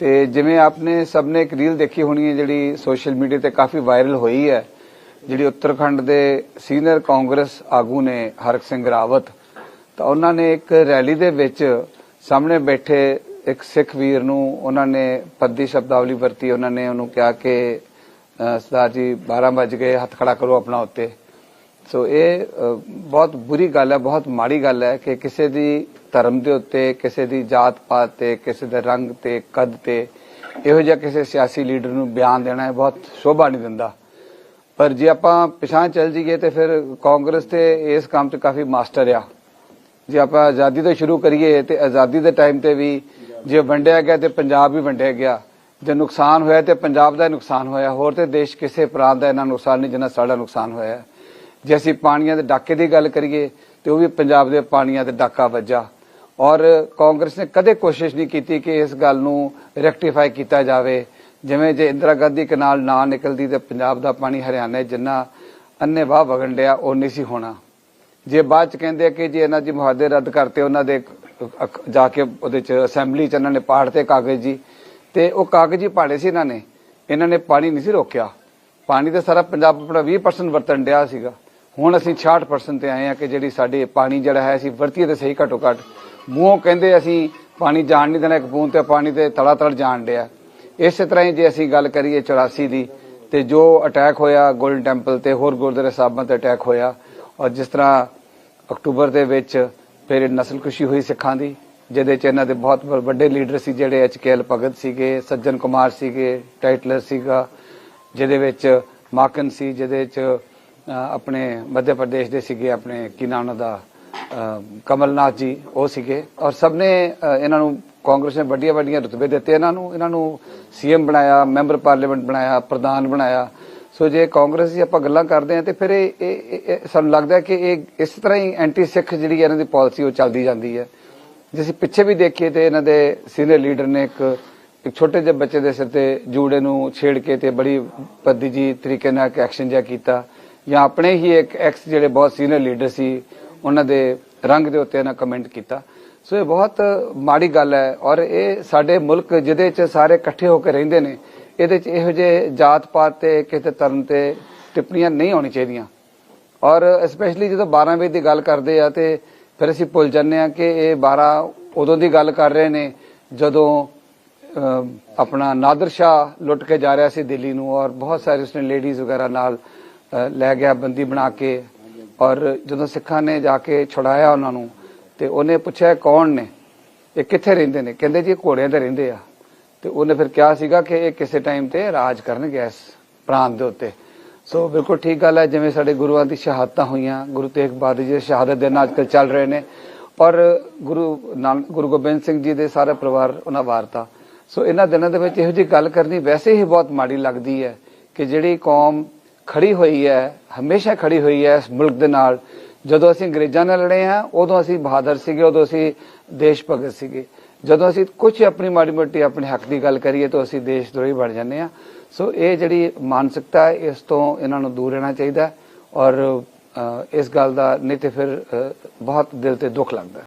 ਤੇ ਜਿਵੇਂ ਆਪਨੇ ਸਭ ਨੇ ਇੱਕ ਰੀਲ ਦੇਖੀ ਹੋਣੀ ਹੈ ਜਿਹੜੀ ਸੋਸ਼ਲ ਮੀਡੀਆ ਤੇ ਕਾਫੀ ਵਾਇਰਲ ਹੋਈ ਹੈ ਜਿਹੜੀ ਉੱਤਰਾਖੰਡ ਦੇ ਸੀਨੀਅਰ ਕਾਂਗਰਸ ਆਗੂ ਨੇ ਹਰਕ ਸਿੰਘ ਰਾਵਤ ਤਾਂ ਉਹਨਾਂ ਨੇ ਇੱਕ ਰੈਲੀ ਦੇ ਵਿੱਚ ਸਾਹਮਣੇ ਬੈਠੇ ਇੱਕ ਸਿੱਖ ਵੀਰ ਨੂੰ ਉਹਨਾਂ ਨੇ ਪੱਦੀ ਸ਼ਬਦਾਵਲੀ ਵਰਤੀ ਉਹਨਾਂ ਨੇ ਉਹਨੂੰ ਕਿਹਾ ਕਿ ਸਰਦਾਰ ਜੀ 12 ਵਜ ਗਏ ਹੱਥ ਖੜਾ ਕਰੋ ਆਪਣਾ ਉੱਤੇ। ਸੋ ਇਹ ਬਹੁਤ ਬੁਰੀ ਗੱਲ ਹੈ, ਬਹੁਤ ਮਾੜੀ ਗੱਲ ਹੈ ਕਿ ਕਿਸੇ ਦੀ ਧਰਮ ਦੇ ਉੱਤੇ, ਕਿਸੇ ਦੀ ਜਾਤ ਪਾਤ ਤੇ, ਕਿਸੇ ਦੇ ਰੰਗ ਤੇ, ਕੱਦ ਤੇ ਇਹੋ ਜਿਹਾ ਕਿਸੇ ਸਿਆਸੀ ਲੀਡਰ ਨੂੰ ਬਿਆਨ ਦੇਣਾ ਹੈ ਬਹੁਤ ਸ਼ੋਭਾ ਨਹੀਂ ਦਿੰਦਾ। ਪਰ ਜੇ ਆਪਾਂ ਪਿਛਾਂ ਚੱਲ ਜਾਈਏ ਤੇ ਫਿਰ ਕਾਂਗਰਸ ਤੇ ਇਸ ਕੰਮ 'ਚ ਕਾਫੀ ਮਾਸਟਰ ਆ। ਜੇ ਆਪਾਂ ਆਜ਼ਾਦੀ ਤੋਂ ਸ਼ੁਰੂ ਕਰੀਏ ਤੇ ਆਜ਼ਾਦੀ ਦੇ ਟਾਈਮ ਤੇ ਵੀ ਜੇ ਵੰਡਿਆ ਗਿਆ ਤੇ ਪੰਜਾਬ ਵੀ ਵੰਡਿਆ ਗਿਆ। ਜੇ ਨੁਕਸਾਨ ਹੋਇਆ ਤੇ ਪੰਜਾਬ ਦਾ ਹੀ ਨੁਕਸਾਨ ਹੋਇਆ, ਹੋਰ ਤੇ ਦੇਸ਼ ਕਿਸੇ ਪ੍ਰਾਂਤ ਦਾ ਇਹਨਾਂ ਨੁਕਸਾਨ ਨਹੀਂ ਜਿੰਨਾ ਸਾਡਾ ਨੁਕਸਾਨ ਹੋਇਆ। ਜੇ ਅਸੀਂ ਪਾਣੀਆਂ ਦੇ ਡਾਕੇ ਦੀ ਗੱਲ ਕਰੀਏ, ਤੇ ਉਹ ਵੀ ਪੰਜਾਬ ਦੇ ਪਾਣੀਆਂ ਤੇ ਡਾਕਾ ਵੱਜਾ। ਔਰ ਕਾਂਗਰਸ ਨੇ ਕਦੇ ਕੋਸ਼ਿਸ਼ ਨਹੀਂ ਕੀਤੀ ਕਿ ਇਸ ਗੱਲ ਨੂੰ ਰੈਕਟੀਫਾਈ ਕੀਤਾ ਜਾਵੇ। ਜਿਵੇਂ ਜੇ ਇੰਦਰਾ ਗਾਂਧੀ ਕਨਾਲ ਨਾ ਨਿਕਲਦੀ ਤੇ ਪੰਜਾਬ ਦਾ ਪਾਣੀ ਹਰਿਆਣਾ ਜਿੰਨਾ ਅੰਨੇ ਵਾਹ ਵਗਣ ਡਿਆ, ਉਹ ਨਹੀਂ ਸੀ ਹੋਣਾ। ਜੇ ਬਾਅਦ ਚ ਕਹਿੰਦੇ ਕਿ ਜੇ ਇਹਨਾਂ ਦੀ ਮੁਹਾਦੇ ਰੱਦ ਕਰਤੇ, ਉਹਨਾਂ ਦੇ ਜਾ ਕੇ ਉਹਦੇ ਚ ਅਸੈਂਬਲੀ ਚ ਇਹਨਾਂ ਨੇ ਪਾੜ ਤੇ ਕਾਗਜ਼ ਜੀ। ਤੇ ਉਹ ਕਾਗਜ਼ ਹੀ ਪਾੜੇ ਸੀ ਇਹਨਾਂ ਨੇ। ਇਹਨਾਂ ਨੇ ਪਾਣੀ ਨਹੀਂ ਸੀ ਰੋਕਿਆ। ਪਾਣੀ ਤੇ ਸਾਰਾ ਪੰਜਾਬ ਆਪਣਾ 20% ਵਰਤਣ ਡਿਆ ਸੀਗਾ। ਹੁਣ ਅਸੀਂ 66% ਤੇ ਆਏ ਆ ਕਿ ਜਿਹੜੀ ਸਾਡੇ ਪਾਣੀ ਜਿਹੜਾ ਹੈ, ਅਸੀਂ ਵਰਤੀਏ ਤੇ ਸਹੀ ਘਟੋ ਘੱਟ। ਮੂੰਹੋਂ ਕਹਿੰਦੇ ਅਸੀਂ ਪਾਣੀ ਜਾਣ ਨਹੀਂ ਦੇਣਾ, ਇੱਕ ਬੂੰਦ ਤੇ ਪਾਣੀ ਤੇ ਤੜਾ ਤੜ ਜਾਣ ਡਿਆ। ਇਸੇ ਤਰ੍ਹਾਂ ਹੀ ਜੇ ਅਸੀਂ ਗੱਲ ਕਰੀਏ 84 ਦੀ, ਤੇ ਜੋ ਅਟੈਕ ਹੋਇਆ ਗੋਲਡਨ ਟੈਂਪਲ ਤੇ, ਹੋਰ ਗੁਰਦੁਆਰੇ ਸਾਹਿਬਾਂ ਤੇ ਅਟੈਕ ਹੋਇਆ, ਔਰ ਜਿਸ ਤਰ੍ਹਾਂ ਅਕਤੂਬਰ ਦੇ ਵਿੱਚ ਫਿਰ ਨਸਲਕੁਸ਼ੀ ਹੋਈ ਸਿੱਖਾਂ ਦੀ, ਜਿਹਦੇ ਚ ਇਹਨਾਂ ਦੇ ਬਹੁਤ ਵੱਡੇ ਲੀਡਰ ਸੀ ਜਿਹੜੇ ਐਚਕੇਐਲ ਭਗਤ ਸੀਗੇ, ਸੱਜਣ ਕੁਮਾਰ ਸੀਗੇ ਟਾਈਟਲਰ ਸੀਗਾ, ਜਿਹਦੇ ਵਿੱਚ ਮਾਕਨ ਸੀ, ਜਿਹਦੇ ਚ ਆਪਣੇ ਮੱਧ ਪ੍ਰਦੇਸ਼ ਦੇ ਸੀਗੇ ਆਪਣੇ ਕੀ ਨਾਮ ਉਹਨਾਂ ਦਾ ਕਮਲਨਾਥ ਜੀ, ਉਹ ਸੀਗੇ। ਔਰ ਸਭ ਨੇ ਇਹਨਾਂ ਨੂੰ ਕਾਂਗਰਸ ਨੇ ਵੱਡੀਆਂ ਵੱਡੀਆਂ ਰੁਤਬੇ ਦਿੱਤੇ। ਇਹਨਾਂ ਨੂੰ ਇਹਨਾਂ ਨੂੰ ਸੀਐਮ ਬਣਾਇਆ, ਮੈਂਬਰ ਪਾਰਲੀਮੈਂਟ ਬਣਾਇਆ, ਪ੍ਰਧਾਨ ਬਣਾਇਆ। ਸੋ ਜੇ ਕਾਂਗਰਸ ਦੀ ਆਪਾਂ ਗੱਲਾਂ ਕਰਦੇ ਹਾਂ ਤੇ ਫਿਰ ਇਹ ਸਾਨੂੰ ਲੱਗਦਾ ਕਿ ਇਹ ਇਸ ਤਰ੍ਹਾਂ ਹੀ ਐਂਟੀ ਸਿੱਖ ਜਿਹੜੀ ਇਹਨਾਂ ਦੀ ਪਾਲਿਸੀ ਉਹ ਚੱਲਦੀ ਜਾਂਦੀ ਹੈ। ਜੇ ਅਸੀਂ ਪਿੱਛੇ ਵੀ ਦੇਖੀਏ ਤੇ ਇਹਨਾਂ ਦੇ ਸੀਨੀਅਰ ਲੀਡਰ ਨੇ ਇੱਕ ਇੱਕ ਛੋਟੇ ਜਿਹੇ ਬੱਚੇ ਦੇ ਸਿਰ ਤੇ ਜੂੜੇ ਨੂੰ ਛੇੜ ਕੇ ਤੇ ਬੜੀ ਪੱਦੀ ਜੀ ਤਰੀਕੇ ਨਾਲ ਇੱਕ ਐਕਸ਼ਨ ਜਿਹਾ ਕੀਤਾ। ਜਾਂ ਆਪਣੇ ਹੀ ਇੱਕ ਐਕਸ ਜਿਹੜੇ ਬਹੁਤ ਸੀਨੀਅਰ ਲੀਡਰ ਸੀ, ਉਹਨਾਂ ਦੇ ਰੰਗ ਦੇ ਉੱਤੇ ਇਹਨਾਂ ਕਮੈਂਟ ਕੀਤਾ। ਸੋ ਇਹ ਬਹੁਤ ਮਾੜੀ ਗੱਲ ਹੈ ਔਰ ਇਹ ਸਾਡੇ ਮੁਲਕ ਜਿਹਦੇ 'ਚ ਸਾਰੇ ਇਕੱਠੇ ਹੋ ਕੇ ਰਹਿੰਦੇ ਨੇ, ਇਹਦੇ 'ਚ ਇਹੋ ਜਿਹੇ ਜਾਤ ਪਾਤ ਤੇ ਕਿਸੇ ਧਰਮ ਤੇ ਟਿੱਪਣੀਆਂ ਨਹੀਂ ਹੋਣੀ ਚਾਹੀਦੀਆਂ। ਔਰ ਸਪੈਸ਼ਲੀ ਜਦੋਂ 12 ਵਜੇ ਦੀ ਗੱਲ ਕਰਦੇ ਆ ਤੇ ਫਿਰ ਅਸੀਂ ਭੁੱਲ ਜਾਂਦੇ ਆ ਕਿ ਇਹ 12 ਉਦੋਂ ਦੀ ਗੱਲ ਕਰ ਰਹੇ ਨੇ, ਜਦੋਂ ਆਪਣਾ ਨਾਦਰ ਸ਼ਾਹ ਲੁੱਟ ਕੇ ਜਾ ਰਿਹਾ ਸੀ ਦਿੱਲੀ ਨੂੰ ਔਰ ਬਹੁਤ ਸਾਰੇ ਉਸਨੇ ਲੇਡੀਜ਼ ਵਗੈਰਾ ਨਾਲ ਲੈ ਗਿਆ ਬੰਦੀ ਬਣਾ ਕੇ ਔਰ ਜਦੋਂ ਸਿੱਖਾਂ ਨੇ ਜਾ ਕੇ ਛੁਡਾਇਆ ਉਹਨਾਂ ਨੂੰ ਤੇ ਉਹਨੇ ਪੁੱਛਿਆ ਕੌਣ ਨੇ? ਇਹ ਕਿੱਥੇ ਰਹਿੰਦੇ ਨੇ? ਕਹਿੰਦੇ ਜੀ ਇਹ ਘੋੜਿਆਂ ਤੇ ਰਹਿੰਦੇ ਆ। ਤੇ ਉਹਨੇ ਫਿਰ ਕਿਹਾ ਸੀਗਾ ਕਿ ਇਹ ਕਿਸੇ ਟਾਈਮ ਤੇ ਰਾਜ ਕਰਨਗੇ ਇਸ ਪ੍ਰਾਂਤ ਦੇ ਉੱਤੇ। ਸੋ ਬਿਲਕੁਲ ਠੀਕ ਗੱਲ ਹੈ, ਜਿਵੇਂ ਸਾਡੇ ਗੁਰੂਆਂ ਦੀ ਸ਼ਹਾਦਤਾਂ ਹੋਈਆਂ, ਗੁਰੂ ਤੇਗ ਬਹਾਦਰ ਜੀ ਦੇ ਸ਼ਹਾਦਤ ਦਿਨ ਅੱਜਕੱਲ ਚੱਲ ਰਹੇ ਨੇ ਔਰ ਗੁਰੂ ਨਾਨਕ ਗੁਰੂ ਗੋਬਿੰਦ ਸਿੰਘ ਜੀ ਦੇ ਸਾਰਾ ਪਰਿਵਾਰ ਉਹਨਾਂ ਵਾਰਤਾ। ਸੋ ਇਹਨਾਂ ਦਿਨਾਂ ਦੇ ਵਿੱਚ ਇਹੋ ਜਿਹੀ ਗੱਲ ਕਰਨੀ ਵੈਸੇ ਹੀ ਬਹੁਤ ਮਾੜੀ ਲੱਗਦੀ ਹੈ ਕਿ ਜਿਹੜੀ ਕੌਮ ਖੜੀ ਹੋਈ ਹੈ, ਹਮੇਸ਼ਾ ਖੜੀ ਹੋਈ ਹੈ ਇਸ ਮੁਲਕ ਦੇ ਨਾਲ। ਜਦੋਂ ਅਸੀਂ ਅੰਗਰੇਜ਼ਾਂ ਨਾਲ ਲੜੇ ਹਾਂ, ਉਦੋਂ ਅਸੀਂ ਬਹਾਦਰ ਸੀਗੇ, ਉਦੋਂ ਅਸੀਂ ਦੇਸ਼ ਭਗਤ ਸੀਗੇ। ਜਦੋਂ ਅਸੀਂ ਕੁਝ ਆਪਣੀ ਮਾੜੀ ਮੋਟੀ ਆਪਣੇ ਹੱਕ ਦੀ ਗੱਲ ਕਰੀਏ, ਤਾਂ ਅਸੀਂ ਦੇਸ਼ ਦਰੋਹੀ ਬਣ ਜਾਂਦੇ ਆ ਸੋ ਇਹ ਜਿਹੜੀ ਮਾਨਸਿਕਤਾ ਹੈ, ਇਸ ਤੋਂ ਇਹਨਾਂ ਨੂੰ ਦੂਰ ਰਹਿਣਾ ਚਾਹੀਦਾ ਔਰ ਇਸ ਗੱਲ ਦਾ ਨਹੀਂ ਤੇ ਫਿਰ ਬਹੁਤ ਦਿਲ ਤੇ ਦੁੱਖ ਲੱਗਦਾ ਹੈ।